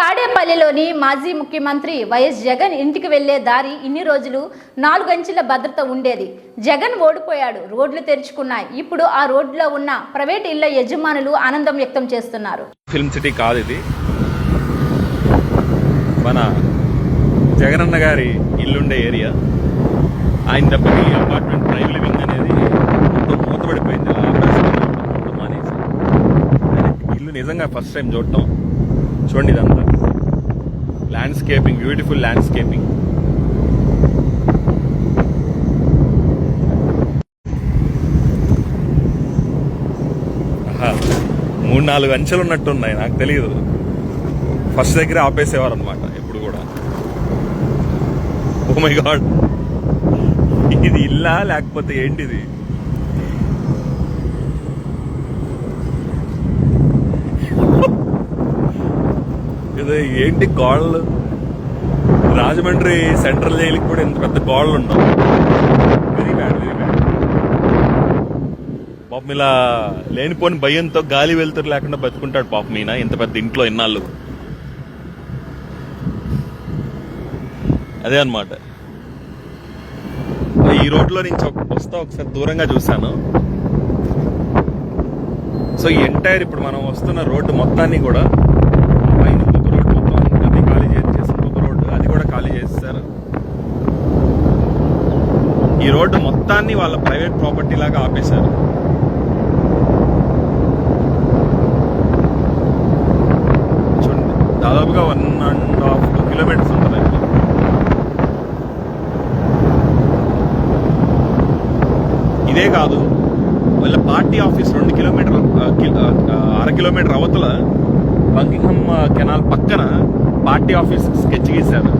తాడేపల్లిలోని మాజీ ముఖ్యమంత్రి వైఎస్ జగన్ ఇంటికి వెళ్ళే దారి ఇన్ని రోజులు నాలుగంచెల భద్రత ఉండేది. జగన్ ఓడిపోయాడు రోడ్లు తెరుచుకున్నాయి. ఇప్పుడు ఆ రోడ్లో ఉన్న ప్రైవేట్ ఇళ్ళ యజమానులు ఆనందం వ్యక్తం చేస్తున్నారు. ఫిల్మ్ సిటీ కాదు ఇది. మన జగనన్న గారి ఇల్లుండే ఏరియా. ఆయన దెబ్బకి అపార్ట్మెంట్ ప్రైవ్ లివింగ్ అనేది మొత్తం మూతపడిపోయింది. మానేసి. ఇల్లు నిజంగా ఫస్ట్ టైం చూడటం. చూడండి ఇదంతా. ల్యాండ్స్కేపింగ్ బ్యూటిఫుల్ ల్యాండ్స్కేపింగ్ మూడు నాలుగు అంచెలు ఉన్నట్టున్నాయి నాకు తెలియదు ఫస్ట్ దగ్గర ఆపేసేవారు అనమాట ఎప్పుడు కూడా. ఓ మై గాడ్ ఇది ఇల్లా లేకపోతే ఏంటిది? ఇది ఏంటి గోడలు రాజమండ్రి సెంట్రల్ జైలుకి కూడా ఇంత పెద్ద గోడలు ఉన్నాం వెరీ బ్యాడ్ వెరీ బ్యాడ్ పాపం ఇలా లేనిపోని భయంతో గాలి వెళ్తురు లేకుండా బతుకుంటాడు పాపం ఈయన ఇంత పెద్ద ఇంట్లో ఇన్నాళ్ళు. అదే అన్నమాట. ఈ రోడ్లో నుంచి ఒక- వస్తా ఒకసారి దూరంగా చూశాను. సో ఈ ఎంటైర్ ఇప్పుడు మనం వస్తున్న రోడ్డు మొత్తాన్ని కూడా ఆ పైన ఇంకొక రోడ్డు మొత్తం అది ఖాళీ చేసి ఇంకొక రోడ్డు అది కూడా ఖాళీ చేసేసారు ఈ రోడ్డు మొత్తాన్ని వాళ్ళ ప్రైవేట్ ప్రాపర్టీ లాగా ఆపేశారు. చూడండి దాదాపుగా one and half two kilometres ఉంటుంది ఇదే కాదు వాళ్ళ పార్టీ ఆఫీస్ రెండు కిలోమీటర్ అర కిలోమీటర్ అవతల బంకింగ్హమ్ కెనాల్ పక్కన పార్టీ ఆఫీస్ స్కెచ్ గీశారు.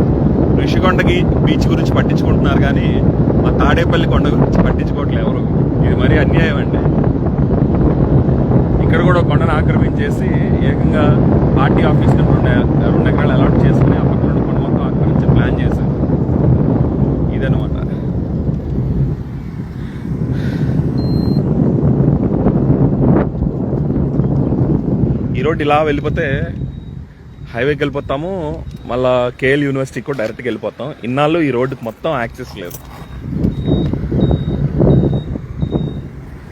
ఋషికొండకి బీచ్ గురించి పట్టించుకుంటున్నారు కానీ మా తాడేపల్లి కొండ గురించి పట్టించుకోవట్లేదు ఎవరు. ఇది మరీ అన్యాయం అండి. ఇక్కడ కూడా కొండను ఆక్రమించేసి ఏకంగా పార్టీ ఆఫీస్ రెండు రెండు ఎకరాలు అలాట్ చేసుకుని ఆ పక్కన కొండ మొత్తం ఆక్రమించి ప్లాన్ చేశారు. ఇదనమాట ఈ రోడ్డు ఇలా వెళ్ళిపోతే హైవేకి వెళ్ళిపోతాము మళ్ళీ కేఎల్ యూనివర్సిటీకి కూడా డైరెక్ట్గా వెళ్ళిపోతాం. ఇన్నాళ్ళు ఈ రోడ్డుకి మొత్తం యాక్సెస్ లేదు.